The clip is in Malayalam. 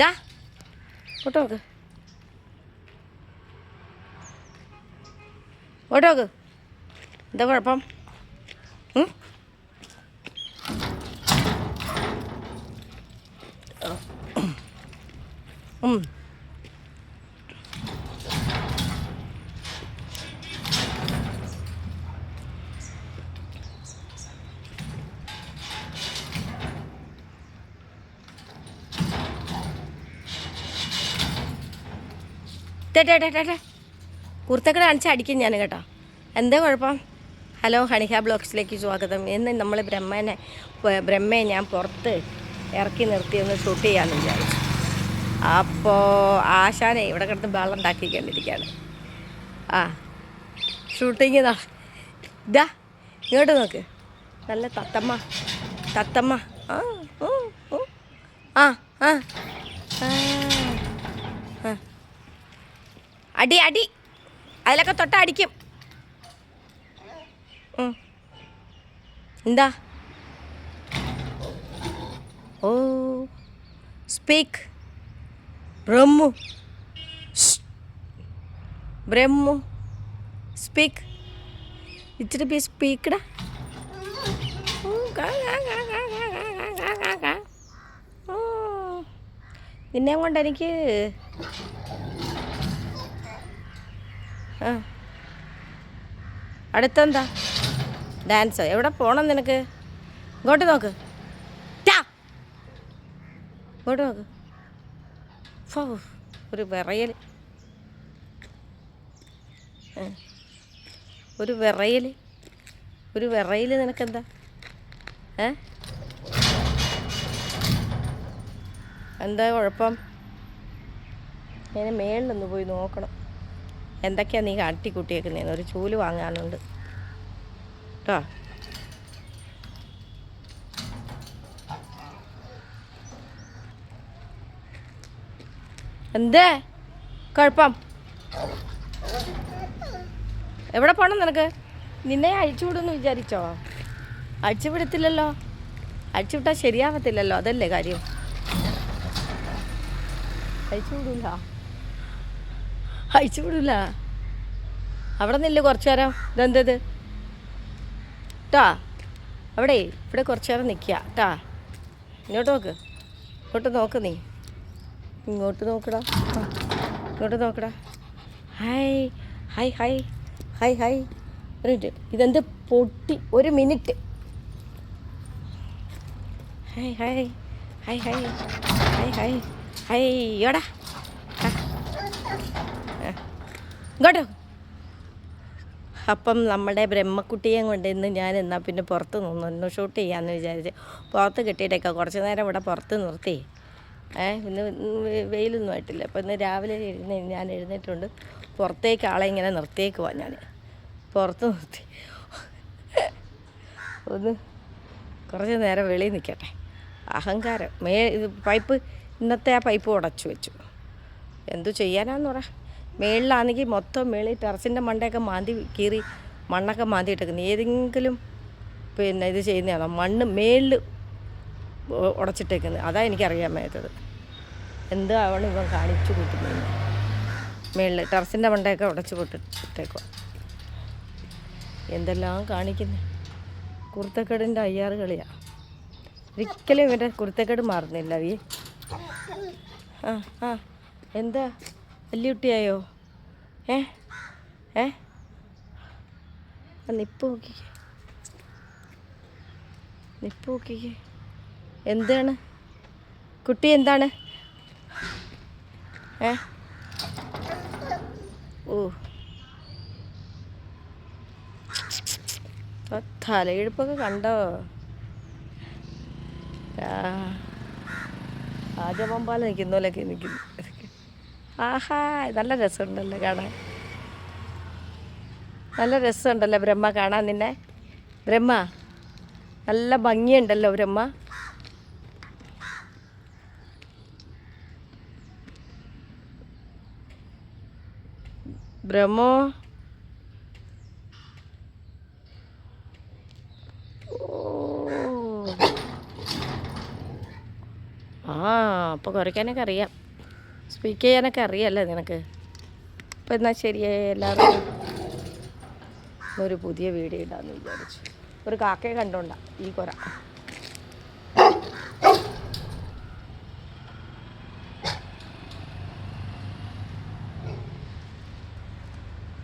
ഡാ ഇങ്ങോട്ട് നോക്ക്. എന്താ കുഴപ്പം? ഉം? ഉം. ടേ കുർത്തക്കട കാണിച്ച് അടിക്കും ഞാൻ കേട്ടോ. എന്താ കുഴപ്പം? ഹലോ ഹണിഹ ബ്ലോഗ്സിലേക്ക് സ്വാഗതം. ഇന്ന് നമ്മൾ ബ്രഹ്മനെ ബ്രഹ്മയെ ഞാൻ പുറത്ത് ഇറക്കി നിർത്തി ഒന്ന് ഷൂട്ട് ചെയ്യാമെന്ന് വിചാരിച്ചു. അപ്പോൾ ആശാനെ ഇവിടെ കിടന്ന് വെള്ളം ഉണ്ടാക്കിക്കൊണ്ടിരിക്കുകയാണ്. ആ ഷൂട്ടിങ് ഇതാ. ഇങ്ങോട്ട് നോക്ക്. നല്ല തത്തമ്മ തത്തമ്മ. ആ ആ. ആ. അടി അടി. അതിലൊക്കെ തൊട്ട അടിക്കും. എന്താ? ഓ സ്പീക്ക് ബ്രഹ്മു. ബ്രഹ്മു. സ്പീക്ക് ഇച്ചിരി പീ സ്പീക്കടാ നിന്നെ കൊണ്ട് എനിക്ക് അടുത്തെന്താ? ഡാൻസ് എവിടെ പോണം നിനക്ക്? ഇങ്ങോട്ട് നോക്ക്. ഇങ്ങോട്ട് നോക്ക്. ഒരു വിറയൽ. ഒരു വിറയൽ ഒരു വിറയൽ നിനക്കെന്താ? ഏ? എന്താ കുഴപ്പം? ഞാൻ മേളിലൊന്ന് പോയി നോക്കണം. എന്തൊക്കെയാ നീ കാട്ടിക്കൂട്ടിയേക്കുന്നതെന്ന് ഒരു ചൂൽ വാങ്ങാനുണ്ട്. കേട്ടോ എന്തേ? കുഴപ്പം. എവിടെ പോണം നിനക്ക്? നിന്നെ അഴിച്ചു വിടുമെന്ന് വിചാരിച്ചോ? അഴിച്ചു വിടത്തില്ലല്ലോ. അഴിച്ചു വിട്ടാൽ ശരിയാവത്തില്ലല്ലോ. അതല്ലേ കാര്യം. അഴിച്ചു അഴിച്ചു വിടൂല അവിടെ നില്ല കുറച്ചു നേരം ഇതെന്തത്? ട്ടാ. അവിടെ ഇവിടെ കുറച്ചു നേരം നിൽക്കുക. ട്ടാ. ഇങ്ങോട്ട് നോക്ക്. ഇങ്ങോട്ട് നോക്ക് നീ. ഇങ്ങോട്ട് നോക്കടാ. ഇങ്ങോട്ട് നോക്കടാ. Hi. Hi hi. Hi hi. ഒരു മിനിറ്റ്. ഇതെന്ത് പൊട്ടി? ഒരു minute. Hi hi. Hi hi. Hi hi. Hi യോടാ ആ. ആ. ഇങ്ങോട്ടോ. അപ്പം നമ്മുടെ ബ്രഹ്മക്കുട്ടിയെ കൊണ്ട് ഇന്ന് ഞാൻ എന്നാൽ പിന്നെ പുറത്ത് നിന്നു. ഷൂട്ട് ചെയ്യാമെന്ന് വിചാരിച്ച്. പുറത്ത് കിട്ടിയിട്ടൊക്കെ. കുറച്ച് നേരം ഇവിടെ പുറത്ത് നിർത്തി. ഏ ഇന്ന് വെയിലൊന്നും ആയിട്ടില്ല. അപ്പം ഇന്ന് രാവിലെ എഴുന്ന ഞാൻ എഴുന്നേറ്റുണ്ട് പുറത്തേക്ക് ആളെ ഇങ്ങനെ നിർത്തിയേക്കുവാ ഞാൻ പുറത്ത് നിർത്തി. ഒന്ന് കുറച്ച് നേരം വെളിയിൽ നിൽക്കട്ടെ. അഹങ്കാരം. മേ പൈപ്പ് ഇന്നത്തെ ആ പൈപ്പ് ഉടച്ചു വെച്ചു. എന്തു ചെയ്യാനാന്ന് പറ. മേളിലാണെങ്കിൽ മൊത്തം മേളിൽ ടെറസിന്റെ മണ്ടയൊക്കെ മാന്തി കീറി മണ്ണൊക്കെ മാന്തി ഇട്ടേക്കുന്നത് ഏതെങ്കിലും പിന്നെ ഇത് ചെയ്യുന്നതാണോ? മണ്ണ് മേളിൽ ഉടച്ചിട്ടേക്കുന്നത്. അതാണ് എനിക്കറിയാൻ മേത്തത് അവൾ ഇവൻ കാണിച്ചു കൂട്ടുന്നത് മേളിൽ ടെറസിന്റെ മണ്ടയൊക്കെ ഉടച്ച് പൊട്ടിട്ടേക്കുക എന്തെല്ലാം കാണിക്കുന്നു? കുർത്തക്കേടിന്റെ അയ്യാറ് കളിയാണ് ഒരിക്കലും ഇവന്റെ കുർത്തക്കേട് മാറുന്നില്ല ഈ ആ ആ. എന്താ? വലിയ കുട്ടിയായോ ഏ? ഏ നിപ്പ് നോക്കിക്കേ. നിപ്പ് നോക്കിക്കേ. എന്താണ്? കുട്ടി എന്താണ്? ഏ? ഓ. തലയെടുപ്പൊക്കെ കണ്ടോ? ആ. രാജപമ്പാല നിൽക്കുന്നോലൊക്കെ നിൽക്കുന്നു. ആഹാ നല്ല രസമുണ്ടല്ലോ കാണാൻ. നല്ല രസമുണ്ടല്ലോ ബ്രഹ്മ കാണാൻ നിന്നെ. ബ്രഹ്മ നല്ല ഭംഗിയുണ്ടല്ലോ ബ്രഹ്മ. ബ്രഹ്മോ. ആ അപ്പൊ അപ്പോൾ കുറയ്ക്കാനൊക്കെ അറിയാം. സ്പീക്ക് ചെയ്യാനൊക്കെ അറിയാമല്ലേ നിനക്ക്? അപ്പോൾ എന്നാൽ ശരിയേ എല്ലാവർക്കും? ഒരു പുതിയ വീഡിയോ ഇടാമെന്ന് വിചാരിച്ചു. ഒരു കാക്കയെ കണ്ടോണ്ട ഈ കുര